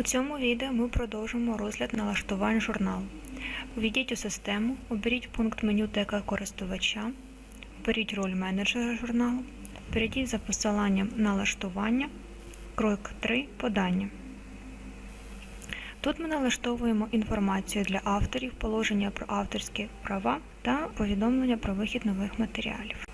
У цьому відео ми продовжимо розгляд налаштувань журналу. Увійдіть у систему, оберіть пункт меню ТК користувача, оберіть роль менеджера журналу, перейдіть за посиланням налаштування, крок 3 подання. Тут ми налаштовуємо інформацію для авторів, положення про авторські права та повідомлення про вихід нових матеріалів.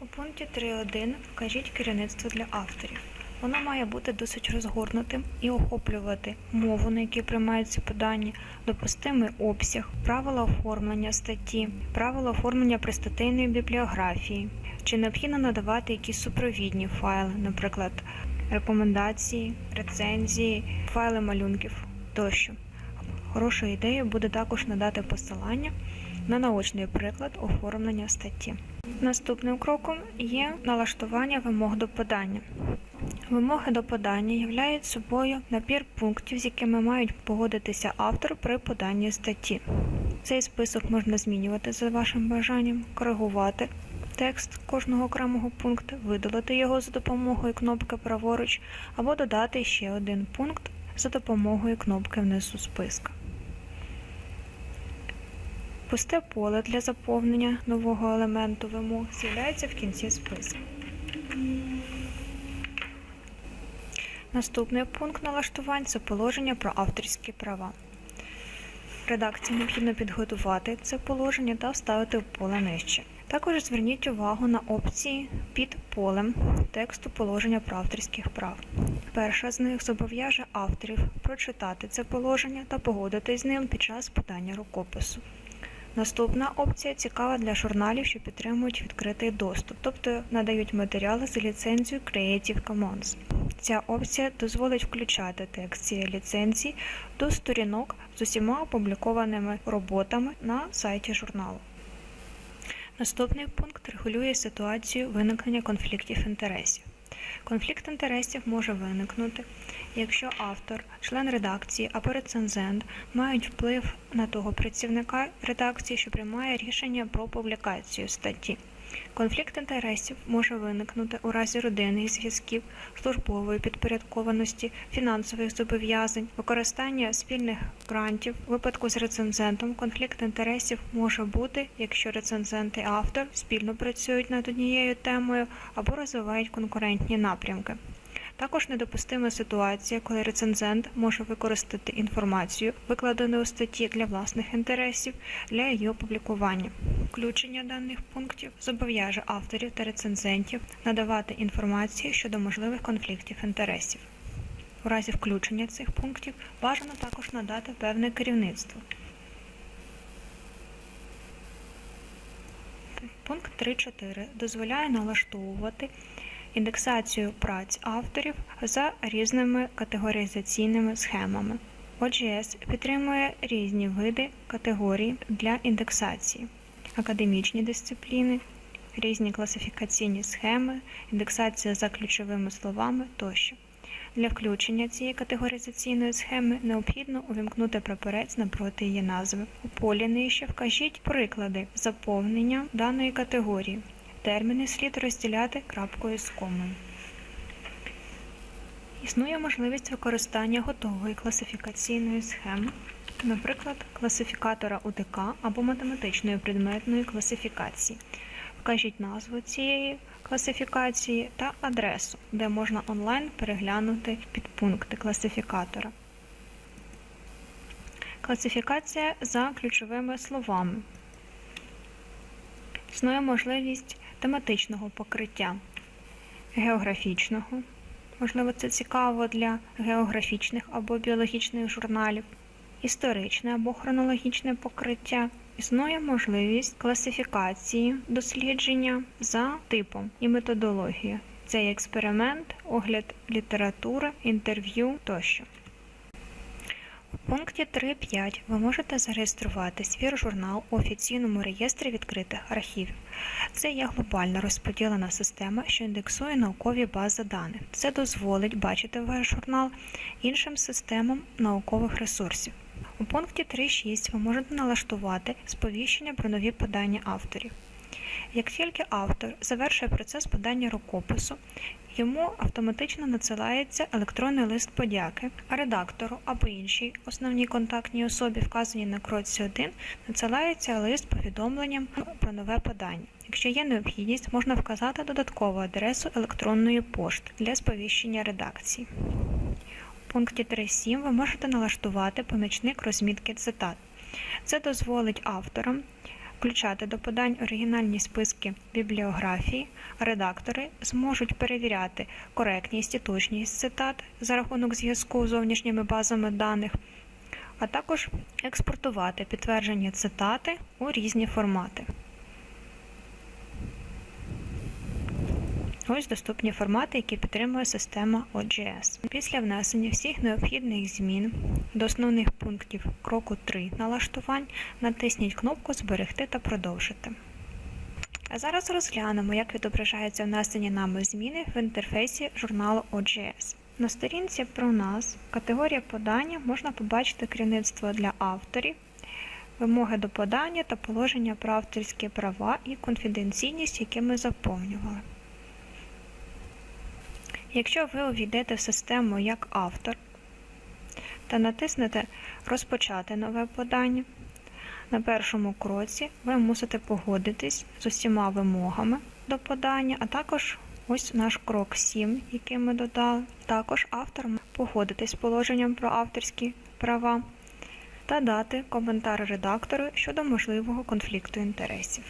У пункті 3.1 вкажіть керівництво для авторів. Воно має бути досить розгорнутим і охоплювати мову, на якій приймаються подання, допустимий обсяг, правила оформлення статті, правила оформлення пристатейної бібліографії, чи необхідно надавати якісь супровідні файли, наприклад, рекомендації, рецензії, файли малюнків тощо. Хорошою ідеєю буде також надати посилання на наочний приклад оформлення статті. Наступним кроком є налаштування вимог до подання. Вимоги до подання являють собою набір пунктів, з якими мають погодитися автор при поданні статті. Цей список можна змінювати за вашим бажанням, коригувати текст кожного окремого пункту, видалити його за допомогою кнопки праворуч або додати ще один пункт за допомогою кнопки внизу списка. Пусте поле для заповнення нового елементу вимог з'являється в кінці списку. Наступний пункт налаштувань це положення про авторські права. Редакції необхідно підготувати це положення та вставити в поле нижче. Також зверніть увагу на опції під полем тексту положення про авторських прав. Перша з них зобов'яже авторів прочитати це положення та погодитись з ним під час подання рукопису. Наступна опція цікава для журналів, що підтримують відкритий доступ, тобто надають матеріали за ліцензією Creative Commons. Ця опція дозволить включати текст цієї ліцензії до сторінок з усіма опублікованими роботами на сайті журналу. Наступний пункт регулює ситуацію виникнення конфліктів інтересів. Конфлікт інтересів може виникнути, якщо автор, член редакції або рецензент мають вплив на того працівника редакції, що приймає рішення про публікацію статті. Конфлікт інтересів може виникнути у разі родинних зв'язків, службової підпорядкованості, фінансових зобов'язань, використання спільних грантів. У випадку з рецензентом конфлікт інтересів може бути, якщо рецензент і автор спільно працюють над однією темою або розвивають конкурентні напрямки. Також недопустима ситуація, коли рецензент може використати інформацію, викладену у статті для власних інтересів, для її опублікування. Включення даних пунктів зобов'яже авторів та рецензентів надавати інформацію щодо можливих конфліктів інтересів. У разі включення цих пунктів бажано також надати певне керівництво. Пункт 3.4 дозволяє налаштовувати індексацію праць авторів за різними категоризаційними схемами. OGS підтримує різні види категорій для індексації, академічні дисципліни, різні класифікаційні схеми, індексація за ключовими словами тощо. Для включення цієї категоризаційної схеми необхідно увімкнути прапорець напроти її назви. У полі нижче вкажіть приклади заповнення даної категорії. Терміни слід розділяти крапкою з комою. Існує можливість використання готової класифікаційної схеми, наприклад, класифікатора УТК або математичної предметної класифікації. Вкажіть назву цієї класифікації та адресу, де можна онлайн переглянути підпункти класифікатора. Класифікація за ключовими словами. Існує можливість тематичного покриття, географічного. Можливо, це цікаво для географічних або біологічних журналів, історичне або хронологічне покриття. Існує можливість класифікації дослідження за типом і методологією. Це експеримент, огляд літератури, інтерв'ю тощо. У пункті 3.5 ви можете зареєструвати свій журнал у офіційному реєстрі відкритих архівів. Це є глобальна розподілена система, що індексує наукові бази даних. Це дозволить бачити ваш журнал іншим системам наукових ресурсів. У пункті 3.6 ви можете налаштувати сповіщення про нові подання авторів. Як тільки автор завершує процес подання рукопису, йому автоматично надсилається електронний лист подяки, а редактору або іншій основній контактній особі, вказаній на кроці 1, надсилається лист повідомленням про нове подання. Якщо є необхідність, можна вказати додаткову адресу електронної пошти для сповіщення редакції. У пункті 3.7 ви можете налаштувати помічник розмітки цитат. Це дозволить авторам включати до подань оригінальні списки бібліографії, редактори зможуть перевіряти коректність і точність цитат за рахунок зв'язку з зовнішніми базами даних, а також експортувати підтверджені цитати у різні формати. Ось доступні формати, які підтримує система OGS. Після внесення всіх необхідних змін до основних пунктів кроку 3 налаштувань натисніть кнопку Зберегти та продовжити. А зараз розглянемо, як відображаються внесені нами зміни в інтерфейсі журналу OGS. На сторінці про нас категорія подання можна побачити керівництво для авторів, вимоги до подання та положення про авторські права і конфіденційність, які ми заповнювали. Якщо ви увійдете в систему як автор та натиснете Розпочати нове подання, на першому кроці ви мусите погодитись з усіма вимогами до подання, а також ось наш крок 7, який ми додали. Також автор погодитись з положенням про авторські права та дати коментар редактору щодо можливого конфлікту інтересів.